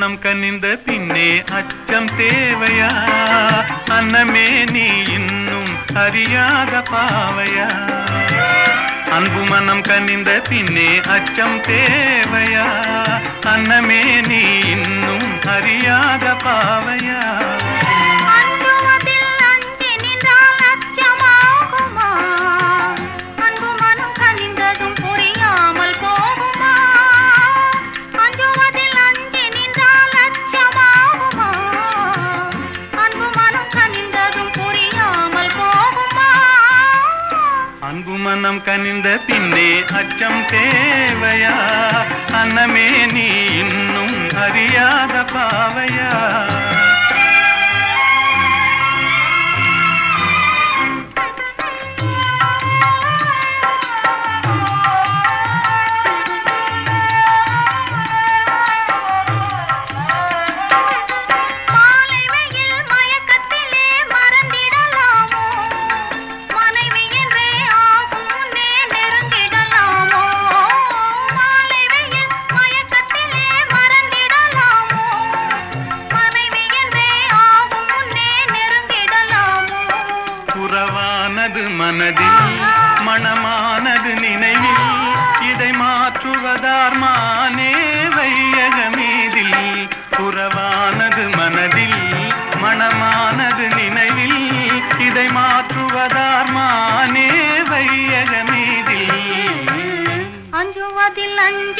வானம் கனிந்த பின்னே அச்சம் தேவையா? அன்னமே நீ இன்னும் அறியாத பாவையா? அன்பு மனம் கனிந்த பின்னே அச்சம் தேவையா? அன்னமே நீ இன்னும் அறியாத பாவையா? அன்பு மனம் கனிந்த பின்னே அச்சம் தேவையா? அன்னமே நீ இன்னும் அறியாத பாவையா? மனது மனதில் மனமானது நினைவில் இதை மாற்றுவதார் மானே வையக மீதில் உறவானது மனதில் மனமானது நினைவில் இதை மாற்றுவதார் மானே வையக மீதில் அஞ்சுவதில் அஞ்சு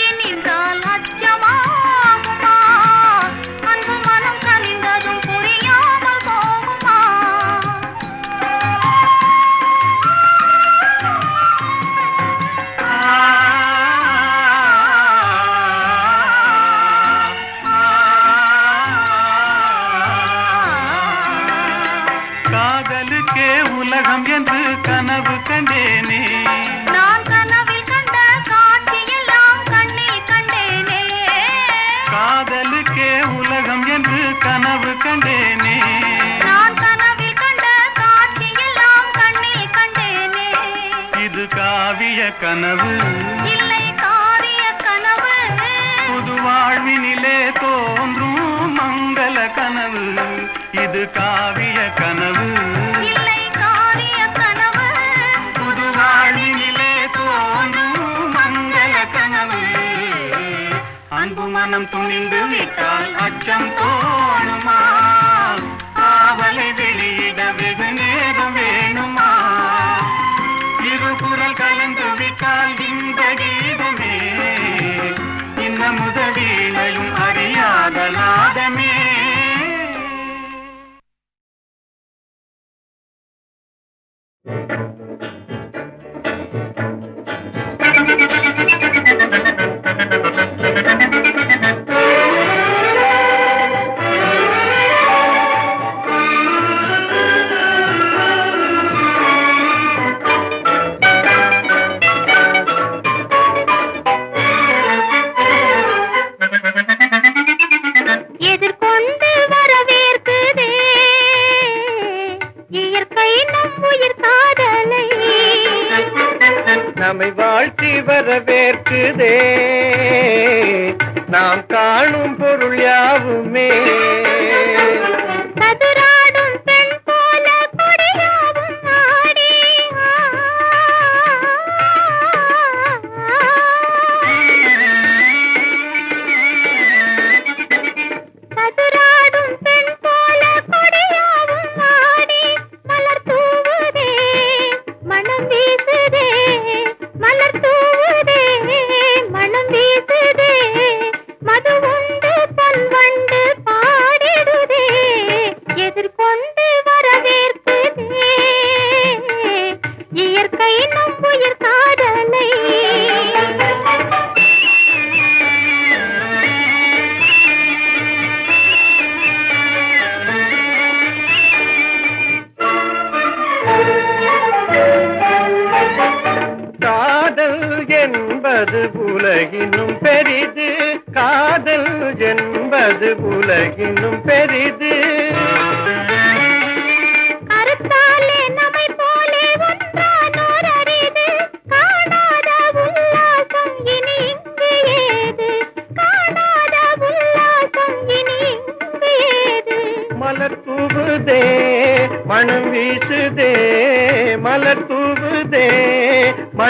காதலுக்கே உலகம் என்று கனவு கண்டேனே. நான் கனவில் கண்ட காட்சியெல்லாம் கண்ணில் கண்டேனே. காதலுக்கே உலகம் என்று கனவு கண்டேனே. நான் கனவில் கண்ட காட்சியெல்லாம் கண்ணில் கண்டேனே. இது காவிய கனவு. இல்லை காரிய கனவு. புது வாழ்வினிலே தோன்றும் மங்கள கனவு. இது காவிய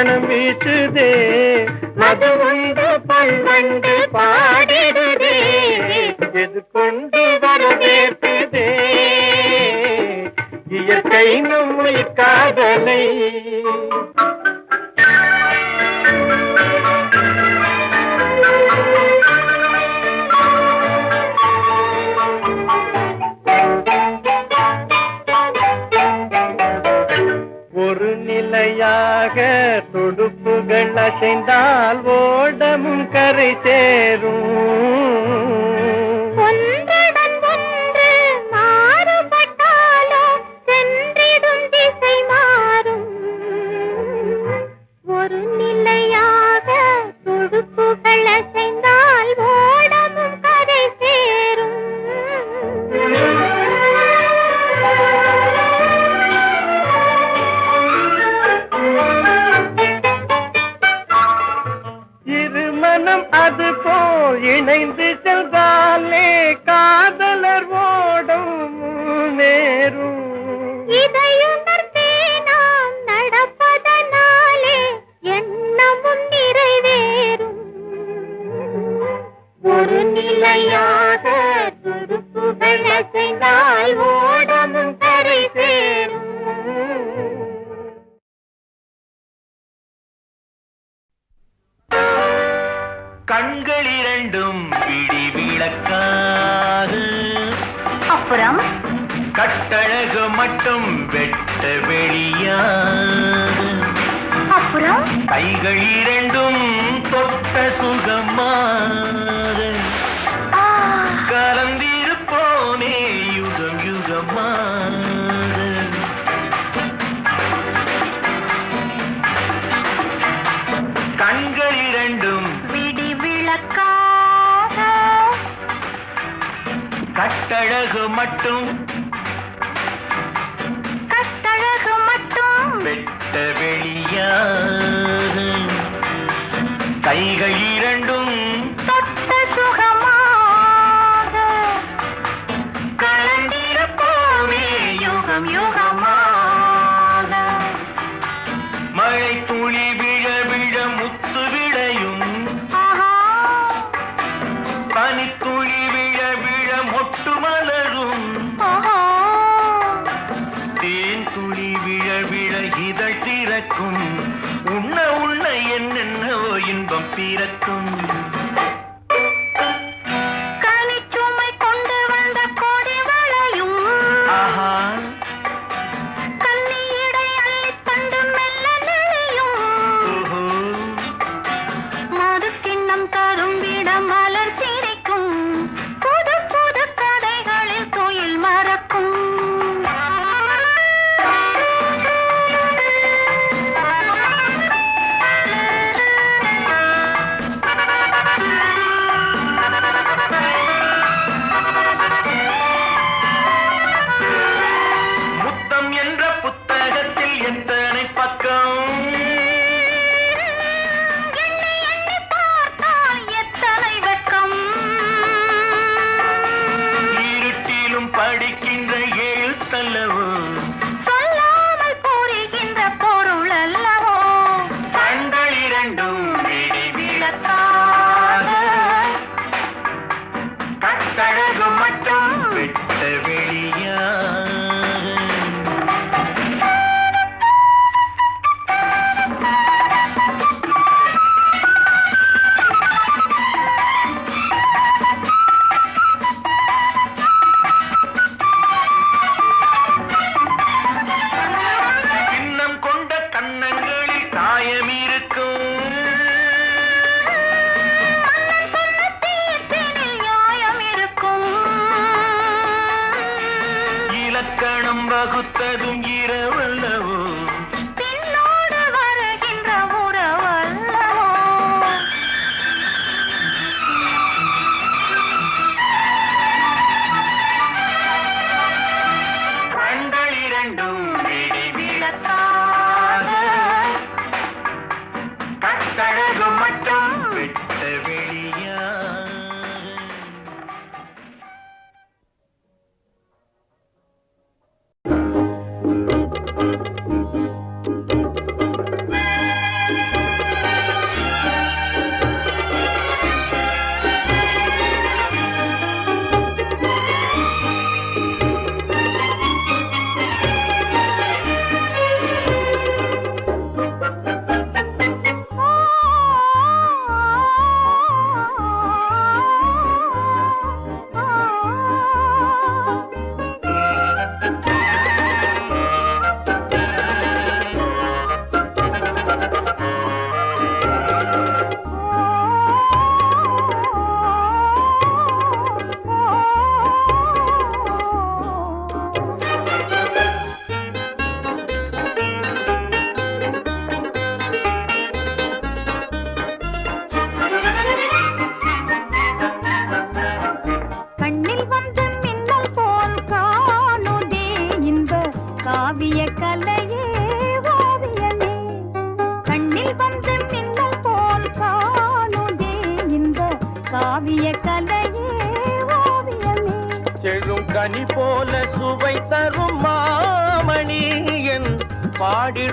மனம் வீசுதே. மது உண்டு பல்வண்டு பாடிடுதே. எது கொண்டு வரவேற்குதே இயற்கை நம்மை காதலை துடுப்புகள் அசைந்தால் ஓடமும் கரை சேரும். மட்டும் இருக்கும்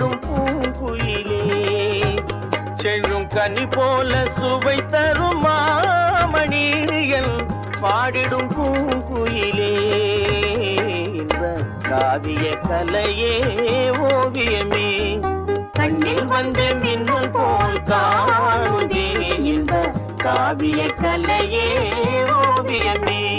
செல்லும் பூங்குயிலே. செல்லும் கனி போல சுவை தரும் மாமணிகள் பாடிடும் பூங்குயிலே. காவிய கலையே ஓவியமே. கண்ணில் வந்த மின்னல் போல் காணுதே. இந்த காவிய கலையே ஓவியமே.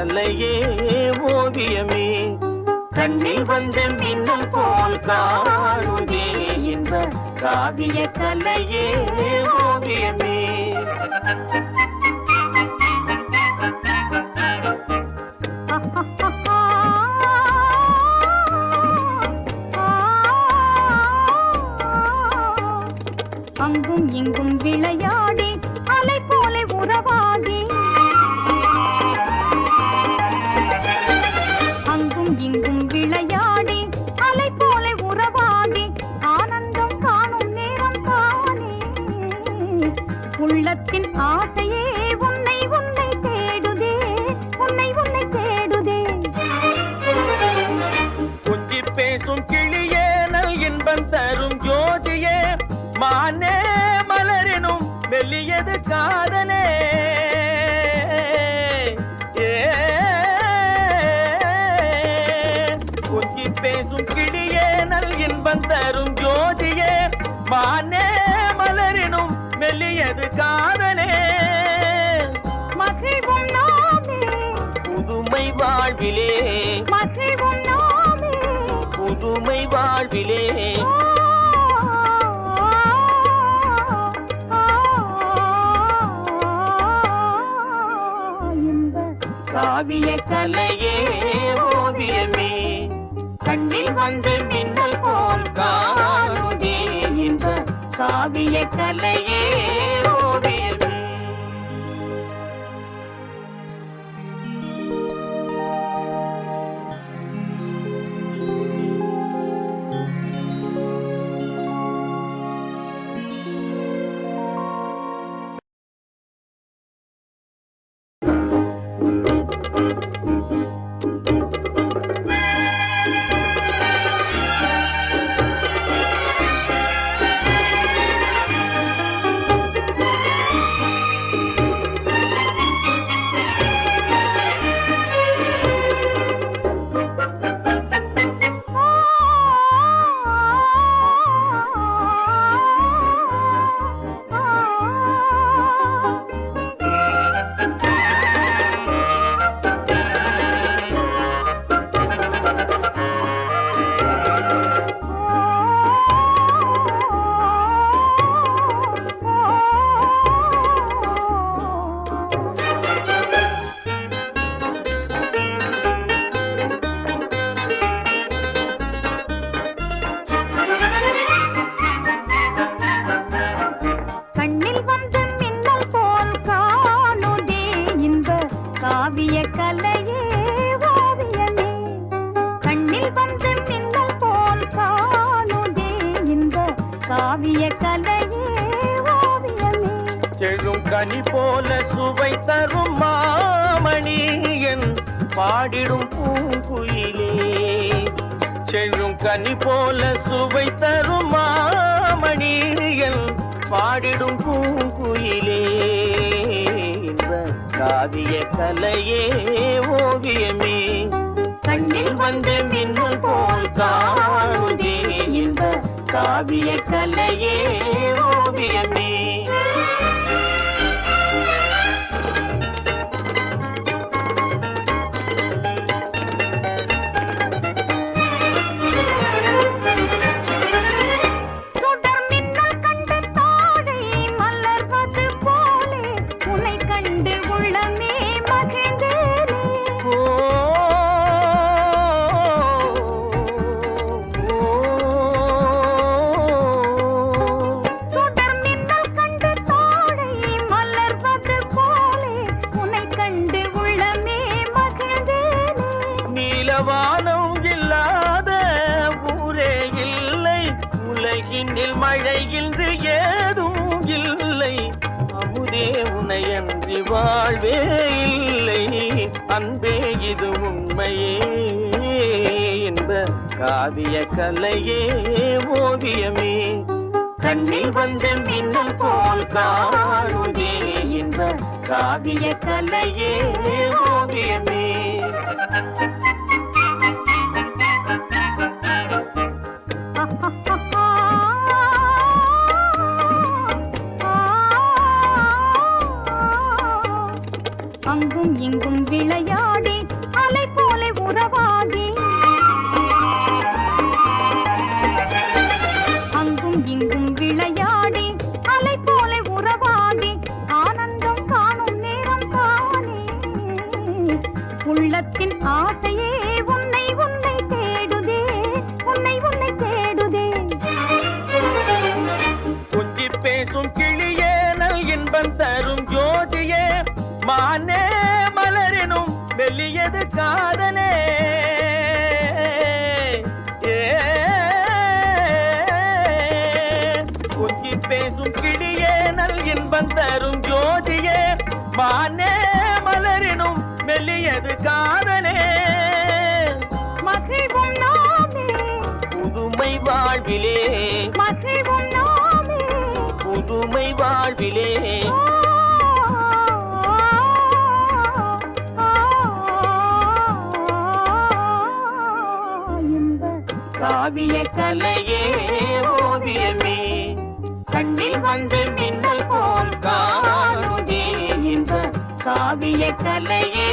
கலையே ஓவியமே கண்ணில் வந்த மின்னல் போல் காணுதே. இந்த காவிய கலையே ஓவியமே மானே மலரினும் மெல்லியது காதலே. கொஞ்சி பேசும் கிளியே நல் இன்பம் தரும் ஜோதியே மானே மலரினும் மெல்லியது காதலே. புதுமை வாழ்விலே. புதுமை வாழ்விலே. காவிய கலையே ஓவியமே. கண்ணில் வந்து மின்னல் போல் காணுதே இந்த காவிய கலையே காவிய கலையே ஓவியமே கண்ணில் வந்து மின்னல் போல் காணுதே இந்த காவிய கலையே ஓவியமே செழும் கனி போல சுவை தரும் மாமணி என் பாடிடும் பூங்குயிலே. செழும் கனி போல சுவை தரும் மாமணி என் பாடிடும் பூங்குயிலே. காவிய கலையே ஓவியமே கண்ணில் வந்த மின்னல் போல் காணுதே. இந்த காவிய கலையே துணையன்றி வாழ்வே இல்லை. அன்பே இது உண்மையே. இந்த காவிய கலையே ஓவியமே. கண்ணில் வந்த மின்னல் போல் காணுதே. இந்த காவிய கலையே ஓவியமே. வாழ்விலே. புதுமை வாழ்விலே. காவிய கலையே ஓவியமே. கண்ணில் வந்து மின்னல் போல் காணுதே. இந்த காவிய கலையே